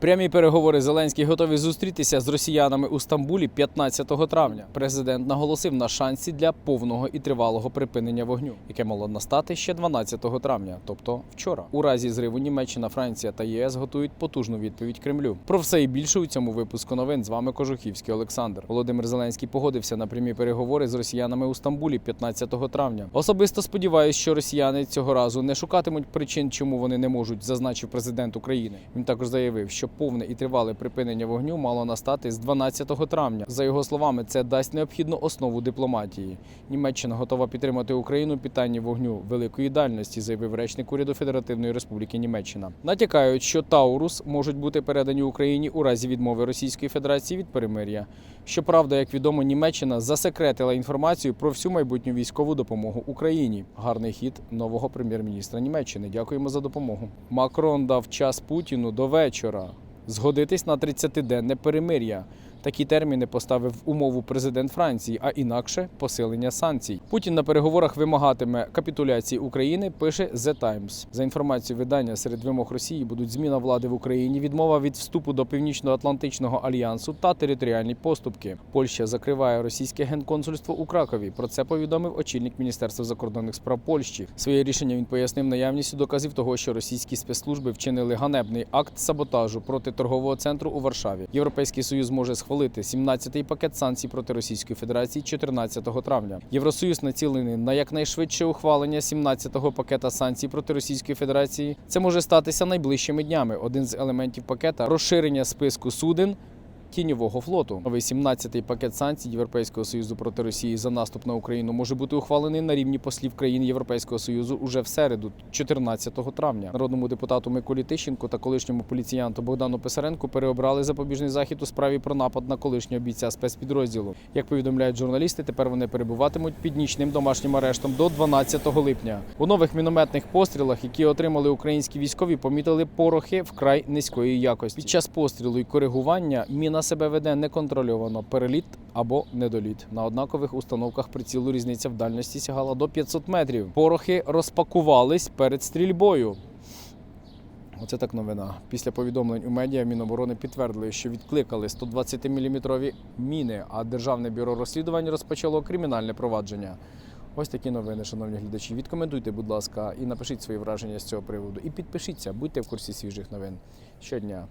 Прямі переговори Зеленський готові зустрітися з росіянами у Стамбулі 15 травня. Президент наголосив на шансі для повного і тривалого припинення вогню, яке мало настати ще 12 травня, тобто вчора. У разі зриву Німеччина, Франція та ЄС готують потужну відповідь Кремлю. Про все і більше у цьому випуску новин з вами Кожухівський Олександр. Володимир Зеленський погодився на прямі переговори з росіянами у Стамбулі 15 травня. Особисто сподіваюся, що росіяни цього разу не шукатимуть причин, чому вони не можуть, зазначив президент України. Він також заявив, що повне і тривале припинення вогню мало настати з 12 травня. За його словами, це дасть необхідну основу дипломатії. Німеччина готова підтримати Україну у питанні вогню великої дальності, заявив речник уряду Федеративної Республіки Німеччина. Натякають, що Таурус можуть бути передані Україні у разі відмови Російської Федерації від перемир'я. Щоправда, як відомо, Німеччина засекретила інформацію про всю майбутню військову допомогу Україні. Гарний хід нового прем'єр-міністра Німеччини. Дякуємо за допомогу. Макрон дав час Путіну до вечора згодитись на 30-денне перемир'я. Такі терміни поставив умову президент Франції, а інакше посилення санкцій. Путін на переговорах вимагатиме капітуляції України. Пише The Times. За інформацією видання серед вимог Росії будуть зміна влади в Україні, відмова від вступу до Північно-Атлантичного альянсу та територіальні поступки. Польща закриває російське генконсульство у Кракові. Про це повідомив очільник Міністерства закордонних справ Польщі. Своє рішення він пояснив наявністю доказів того, що російські спецслужби вчинили ганебний акт саботажу проти торгового центру у Варшаві. Європейський союз може схвалити 17-й пакет санкцій проти Російської Федерації 14 травня. Євросоюз націлений на якнайшвидше ухвалення 17-го пакета санкцій проти Російської Федерації. Це може статися найближчими днями. Один з елементів пакета розширення списку суден. Тіньового флоту новий 17-й пакет санкцій Європейського союзу проти Росії за наступ на Україну може бути ухвалений на рівні послів країн Європейського союзу уже в середу, 14 травня. Народному депутату Миколі Тищенку та колишньому поліціянту Богдану Писаренку переобрали запобіжний захід у справі про напад на колишнього бійця спецпідрозділу. Як повідомляють журналісти, тепер вони перебуватимуть під нічним домашнім арештом до 12 липня. У нових мінометних пострілах, які отримали українські військові, помітили порохи вкрай низької якості. Під час пострілу і коригування міна себе веде неконтрольовано переліт або недоліт. На однакових установках прицілу різниця в дальності сягала до 500 метрів. Порохи розпакувались перед стрільбою. Оце так новина. Після повідомлень у медіа Міноборони підтвердили, що відкликали 120-мм міни, а Державне бюро розслідувань розпочало кримінальне провадження. Ось такі новини, шановні глядачі. Відкоментуйте, будь ласка, і напишіть свої враження з цього приводу. І підпишіться, будьте в курсі свіжих новин щодня.